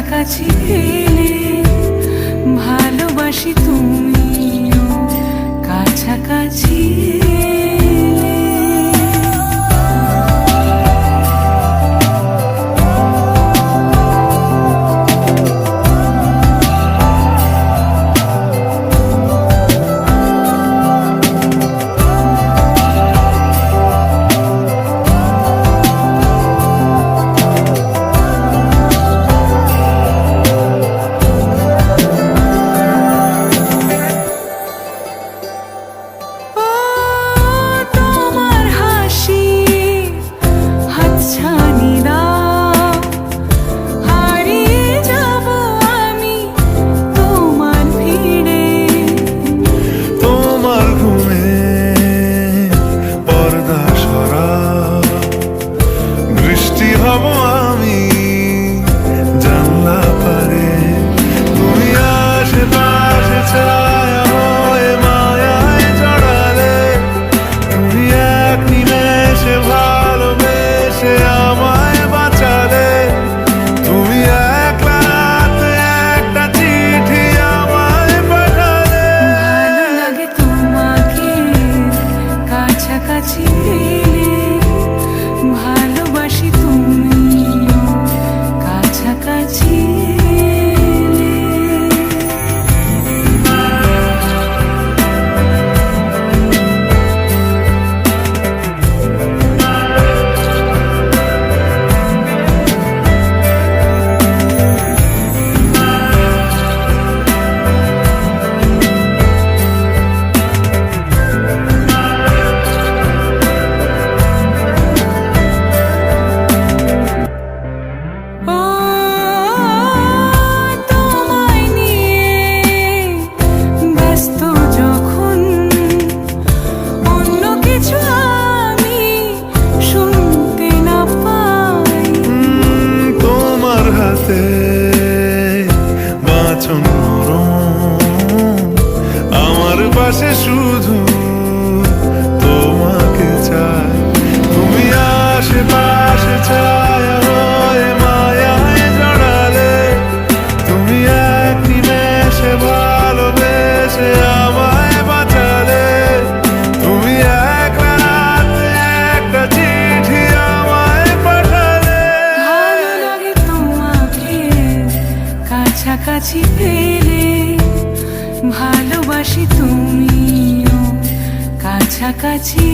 কাছাকাছি এলে ভালোবাসি তুমি। আকাশে শুধু তোমাকে চাই। তুমি আশেপাশে ছায়া হয়ে মায়ায় জড়ালে। তুমি এক নিমেষে ভালোবেসে আমায় বাঁচালে। তুমি এক রাতে একটা চিঠি আমায় পাঠালে। ভালো লাগে তোমাকে, কাছাকাছি পেয়ে ভালোবাসি তুমিও। কাছাকাছি